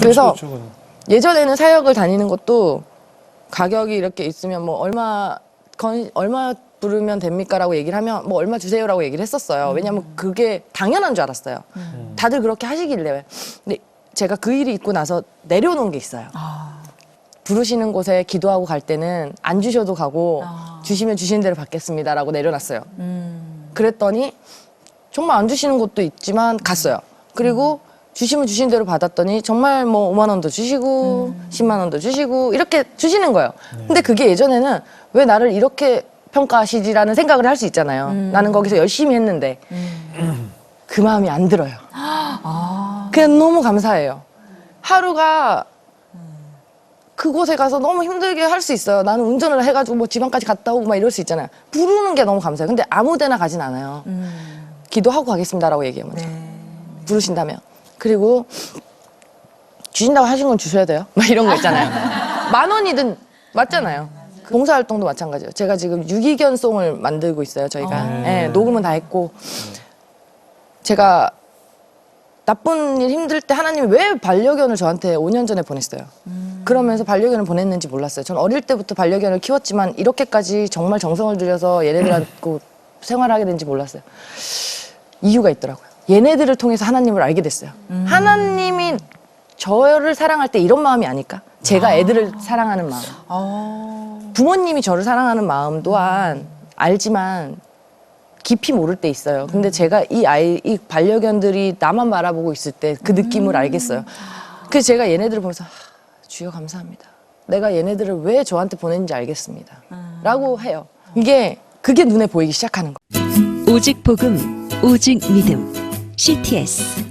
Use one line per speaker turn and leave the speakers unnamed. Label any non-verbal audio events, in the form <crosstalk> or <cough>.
그래서
그렇죠.
예전에는 사역을 다니는 것도 가격이 이렇게 있으면 뭐 얼마 건 얼마 부르면 됩니까라고 얘기를 하면 뭐 얼마 주세요라고 얘기를 했었어요. 왜냐면 그게 당연한 줄 알았어요. 다들 그렇게 하시길래. 근데 제가 그 일이 있고 나서 내려놓은 게 있어요. 부르시는 곳에 기도하고 갈 때는 안 주셔도 가고 주시면 주시는 대로 받겠습니다라고 내려놨어요. 그랬더니 정말 안 주시는 곳도 있지만 갔어요. 그리고 주시면 주신 대로 받았더니 정말 뭐 5만 원도 주시고 10만 원도 주시고 이렇게 주시는 거예요. 근데 그게 예전에는 왜 나를 이렇게 평가하시지라는 생각을 할 수 있잖아요. 나는 거기서 열심히 했는데 그 마음이 안 들어요. <gasps> 그냥 너무 감사해요. 하루가 그곳에 가서 너무 힘들게 할 수 있어요. 나는 운전을 해가지고 뭐 지방까지 갔다 오고 막 이럴 수 있잖아요. 부르는 게 너무 감사해요. 근데 아무 데나 가진 않아요. 기도하고 가겠습니다라고 얘기해요, 먼저. 부르신다면. 그리고 주신다고 하신 건 주셔야 돼요. 막 이런 거 있잖아요. <laughs> 만 원이든 맞잖아요. 봉사 활동도 마찬가지예요. 제가 지금 유기견 송을 만들고 있어요, 저희가. 예, 녹음은 다 했고. 제가 나쁜 일 힘들 때 하나님이 왜 반려견을 저한테 5년 전에 보냈어요. 그러면서 반려견을 보냈는지 몰랐어요. 전 어릴 때부터 반려견을 키웠지만 이렇게까지 정말 정성을 들여서 얘네들하고 <clears throat> 생활하게 된지 몰랐어요. 이유가 있더라고요. 얘네들을 통해서 하나님을 알게 됐어요. 하나님이 저를 사랑할 때 이런 마음이 아닐까? 제가 애들을 사랑하는 마음. 부모님이 저를 사랑하는 마음 또한 알지만 깊이 모를 때 있어요. 근데 제가 이 아이, 이 반려견들이 나만 바라보고 있을 때 그 느낌을 알겠어요. 그래서 제가 얘네들을 보면서 하, 주여 감사합니다. 내가 얘네들을 왜 저한테 보냈는지 알겠습니다. 라고 해요. 이게 그게 눈에 보이기 시작하는 거예요.
오직 복음, 오직 믿음. CTS